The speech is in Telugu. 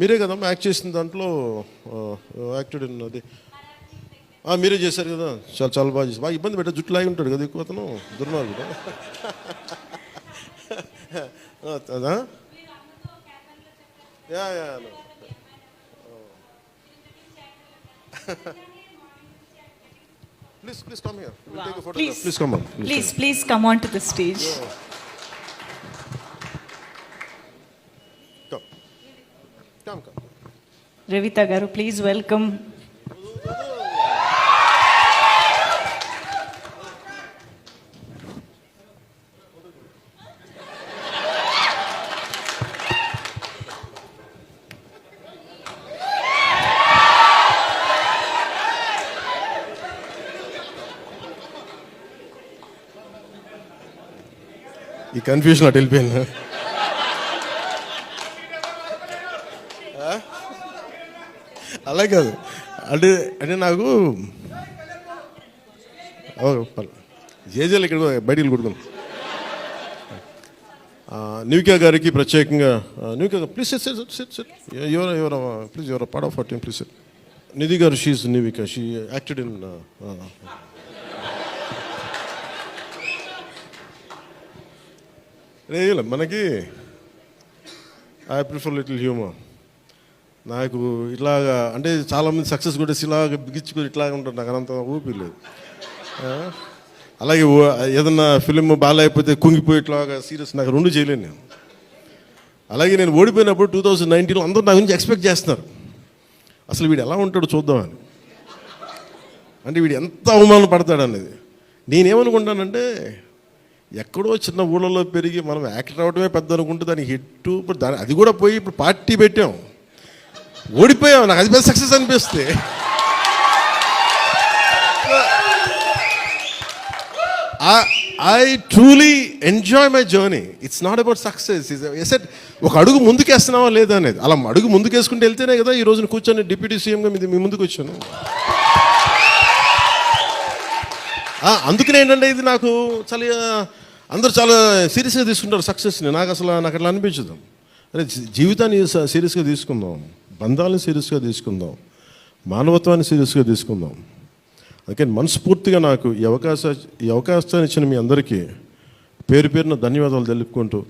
మీరే కదమ్మా యాక్ట్ చేసిన దాంట్లో యాక్టెడ్ అది మీరే చేశారు కదా చాలా చాలా బాగా చేశారు బాగా ఇబ్బంది పెట్టా జుట్టు లాగి ఉంటాడు కదా ఎక్కువ అతను దుర్మార్గుడు అదా yeah yeah please come here. We'll take a photograph. Please. Please come on. Please, please Revita Garu, please welcome. ఈ కన్ఫ్యూజన్ అటు వెళ్ళిపోయింది అలా కాదు. అంటే అంటే నాకు జేజేలు ఇక్కడ బయటికి కొడుకున్నాం న్యూకియా గారికి ప్రత్యేకంగా న్యూకా please set set set set ఎవరు ఎవరు ప్లీజ్ ఎవరు part of team please set Nidhi garu she's Nivika. She acted in మనకి ఐ ప్రిఫర్ లిటిల్ హ్యూమర్ నాకు ఇట్లాగా అంటే చాలామంది సక్సెస్ కూడా ఇలాగ బిగించుకొని ఇట్లా ఉంటారు. నాకు అంత ఊపి లేదు. అలాగే ఏదన్నా ఫిలిం బాగాలేకపోతే కుంగిపోయి ఇట్లాగా సీరియస్ నాకు రెండు చేయలేను నేను. అలాగే నేను ఓడిపోయినప్పుడు టూ థౌజండ్ నైన్టీన్లో అందరూ నా గురించి ఎక్స్పెక్ట్ చేస్తున్నారు. అసలు వీడు ఎలా ఉంటాడో చూద్దామని అంటే వీడు ఎంత అవమానం పడతాడు అనేది. నేనేమనుకుంటానంటే ఎక్కడో చిన్న ఊళ్ళలో పెరిగి మనం యాక్టర్ అవడమే పెద్ద అనుకుంటే దానికి హిట్ ఇప్పుడు దాని అది కూడా పోయి ఇప్పుడు పార్టీ పెట్టాం. ఓడిపోయావు. నాకు అది పెద్ద సక్సెస్ అనిపిస్తే. I truly enjoy my journey it's not about success asset ఒక అడుగు ముందుకేస్తున్నావా లేదా అనేది. అలా అడుగు ముందుకేసుకుంటూ వెళ్తేనే కదా ఈ రోజున కూర్చొని డిప్యూటీ సీఎంగా మీ మీ ముందుకు వచ్చాను. అందుకనే ఏంటంటే ఇది నాకు చాలా అందరూ చాలా సీరియస్గా తీసుకుంటారు సక్సెస్ని. నాకు అసలు నాకు అట్లా అనిపించదు. అరే జీవితాన్ని సీరియస్గా తీసుకుందాం. బంధాలను సీరియస్గా తీసుకుందాం. మానవత్వాన్ని సీరియస్గా తీసుకుందాం. అందుకని మనస్ఫూర్తిగా నాకు ఈ అవకాశ ఈ అవకాశాన్ని ఇచ్చిన మీ అందరికీ పేరు పేరున ధన్యవాదాలు తెలుపుకుంటూ